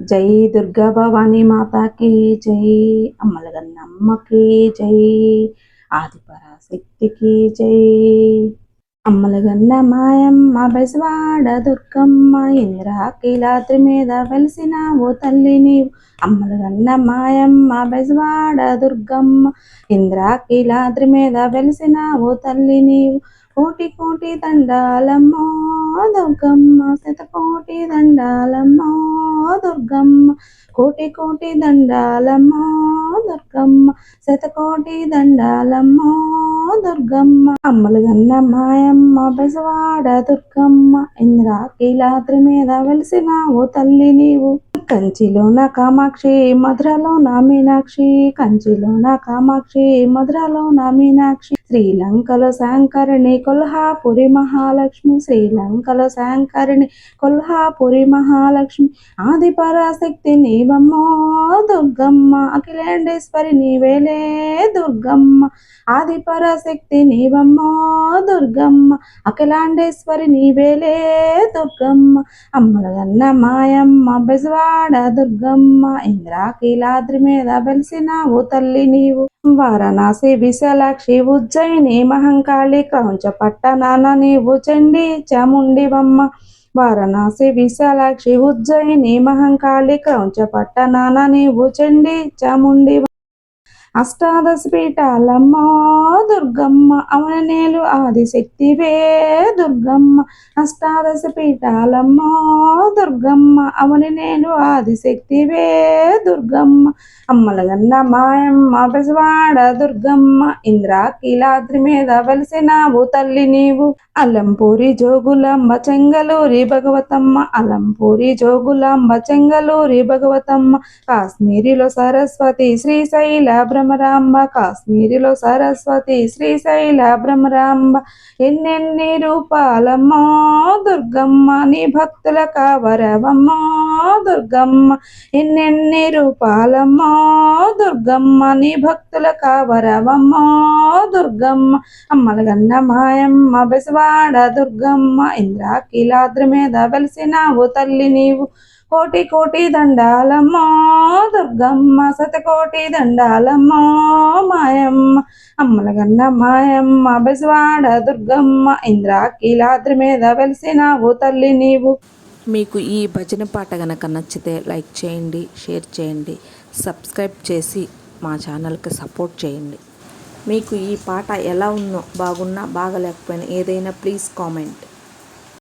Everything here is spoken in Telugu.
జై దుర్గా భవానీ మాతాకి జై అమ్మలగన్నమ్మకి జై ఆదిపరాశక్తికి జై. అమ్మలగన్న మాయమ్మ బెసవాడ దుర్గమ్మ ఇంద్రాకిలాద్రి మీద వెలిసినావు ఓ తల్లి నీవు. అమ్మలగన్న మాయమ్మ బెసవాడ దుర్గమ్మ ఇంద్రాకిలాద్రి మీద వెలిసినావు ఓ తల్లి నీవు. కోటి కోటి దండాలమ్మో దుర్గమ్మ శతకోటి దండాలమ్మో. దుర్గమ్మ కోటి కోటి దండాలమ్మ దుర్గమ్మ శతకోటి దండాలమ్మ దుర్గమ్మ. అమ్మలు గన్న మాయమ్మ బెజవాడ దుర్గమ్మ. ఇంద్రాకిలాద్రి మీద వెలిసినావు తల్లి నీవు. కంచిలోన కామాక్షి మధురలోన మీనాక్షి. కంచిలోన కామాక్షి మధురలోన మీనాక్షి. శ్రీలంకలో శంకరిణి కొల్హాపురి మహాలక్ష్మి శ్రీలంకలో శంకరిణి కొల్హాపురి మహాలక్ష్మి ఆది పరాశక్తి నీవమ్మో. దుర్గమ్మ అఖిలేండేశ్వరి నీవేలే దుర్గమ్మ ఆది పరాశక్తి నీవమ్మో దుర్గమ్మ అఖిలాండేశ్వరి నీవేలే దుర్గమ్మ అమ్మలగన్న మాయమ్మ బెజవాడ దుర్గమ్మ ఇంద్రాకిలాద్రి మీద వెలిసినావు తల్లి నీవు. వారణాసి విశాలాక్షి ఉజ్జయిని మహంకాళి క్రౌంచ పట్టణాన నీవు చండి చాముండివమ్మ వారణాసి విశాలాక్షి ఉజ్జయిని మహంకాళి క్రౌంచ పట్టణాన నీవు చండి చాముండి అష్టాదశ పీఠాలమ్మ దుర్గమ్మ అవననేలు ఆదిశక్తివే దుర్గమ్మ. అష్టాదశ పీఠాలమ్మ దుర్గమ్మ అవననేలు ఆదిశక్తివే దుర్గమ్మ. అమ్మలగన్న మాయమ్మ బెజవాడ దుర్గమ్మ. ఇంద్రాకిలాద్రి మీద వెలిసినావు తల్లి నీవు. అలంపూరి జోగులమ్మ చెంగలూరి భగవతమ్మ. అలంపూరి జోగులమ్మ చెంగలూరి భగవతమ్మ. కాశ్మీరిలో సరస్వతి శ్రీశైల బ్రహ్మ బ్రహ్మరాంబ కాశ్మీరిలో సరస్వతి శ్రీశైల బ్రహ్మరాంబ ఎన్నెన్ని రూపాలమ్మో దుర్గమ్మ నీ భక్తుల కావరవమ్మో దుర్గమ్మ ఎన్నెన్ని రూపాలమ్మో దుర్గమ్మ నీ భక్తుల కవరవమ్మో దుర్గమ్మ అమ్మల గన్న మాయమ్మ బెసవాడ దుర్గమ్మ ఇంద్రాకిలాద్రి మీద వెలిసినావు తల్లి నీవు కోటి కోటి దండాలమ్మో దుర్గమ్మ శతకోటి దండాలమ్మో మాయమ్మ అమ్మలగన్న మాయమ్మ బెసవాడ దుర్గమ్మ ఇంద్రాకిలాద్రి మీద వెలిసినావు తల్లి నీవు. మీకు ఈ భజన పాట గనక నచ్చితే లైక్ చేయండి షేర్ చేయండి సబ్స్క్రైబ్ చేసి మా ఛానల్కి సపోర్ట్ చేయండి. మీకు ఈ పాట ఎలా ఉందో బాగున్నా బాగలేకపోయినా ఏదైనా ప్లీజ్ కామెంట్.